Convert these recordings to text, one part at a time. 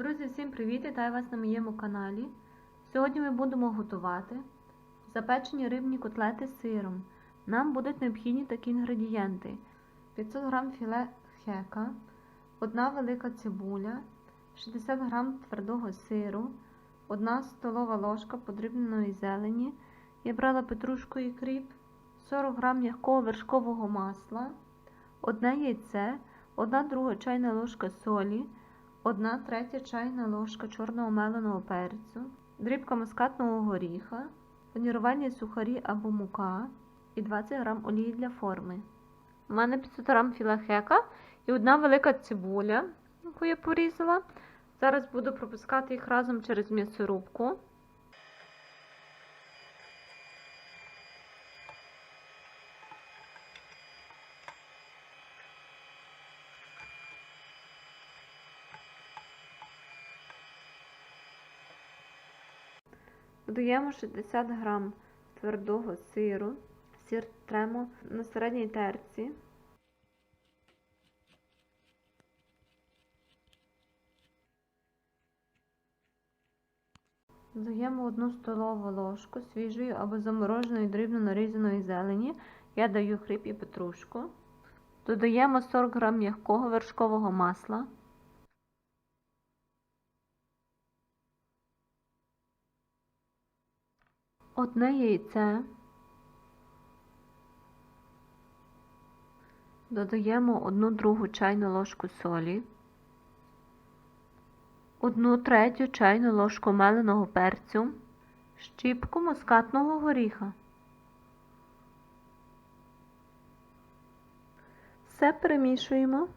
Друзі, всім привіт! Вітаю вас на моєму каналі. Сьогодні ми будемо готувати запечені рибні котлети з сиром. Нам будуть необхідні такі інгредієнти: 500 г філе хека, 1 велика цибуля, 60 г твердого сиру, 1 столова ложка подрібненої зелені. Я брала петрушку і кріп, 40 г м'якого вершкового масла, 1 яйце, 1 друга чайна ложка солі. 1 третя чайна ложка чорного меленого перцю, дрібка мускатного горіха, панірувальні сухарі або мука і 20 г олії для форми. У мене 500 г філахека і одна велика цибуля, яку я порізала. Зараз буду пропускати їх разом через м'ясорубку. Додаємо 60 г твердого сиру. Сир тремо на середній терці. Додаємо 1 столову ложку свіжої або замороженої дрібно нарізаної зелені. Я даю хріб і петрушку. Додаємо 40 г м'якого вершкового масла. Одне яйце. Додаємо 1 другу чайну ложку солі, 1 третю чайну ложку меленого перцю, щіпку мускатного горіха. Все перемішуємо.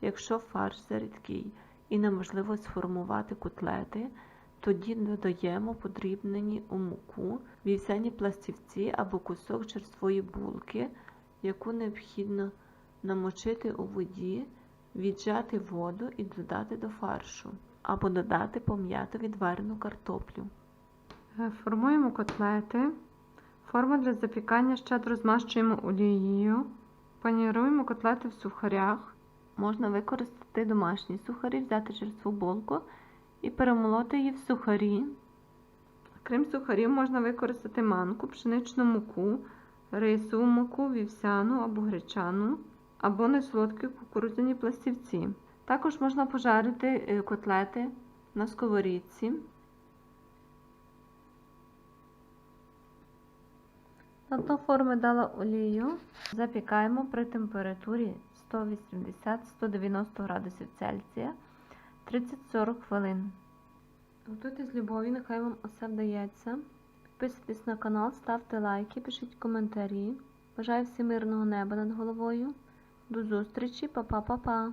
Якщо фарш зарідкий і неможливо сформувати котлети, тоді додаємо подрібнені у муку вівсяні пластівці або кусок черствої булки, яку необхідно намочити у воді, віджати воду і додати до фаршу, або додати пом'яту відварену картоплю. Е, Формуємо котлети. Форму для запікання щедро змащуємо олією. Паніруємо котлети в сухарях. Можна використати домашні сухарі, взяти черству булку і перемолоти її в сухарі. Крім сухарів, можна використати манку, пшеничну муку, рисову муку, вівсяну або гречану, або несолодкі кукурудзяні пластівці. Також можна пожарити е, котлети на сковорідці. На дно форми дала олію. Запікаємо при температурі 180-190 градусів Цельсія 30-40 хвилин. Готуйте з любові, нехай вам усе вдається. Підписуйтесь на канал, ставте лайки, пишіть коментарі. Бажаю всім мирного неба над головою. До зустрічі, па-па-па-па!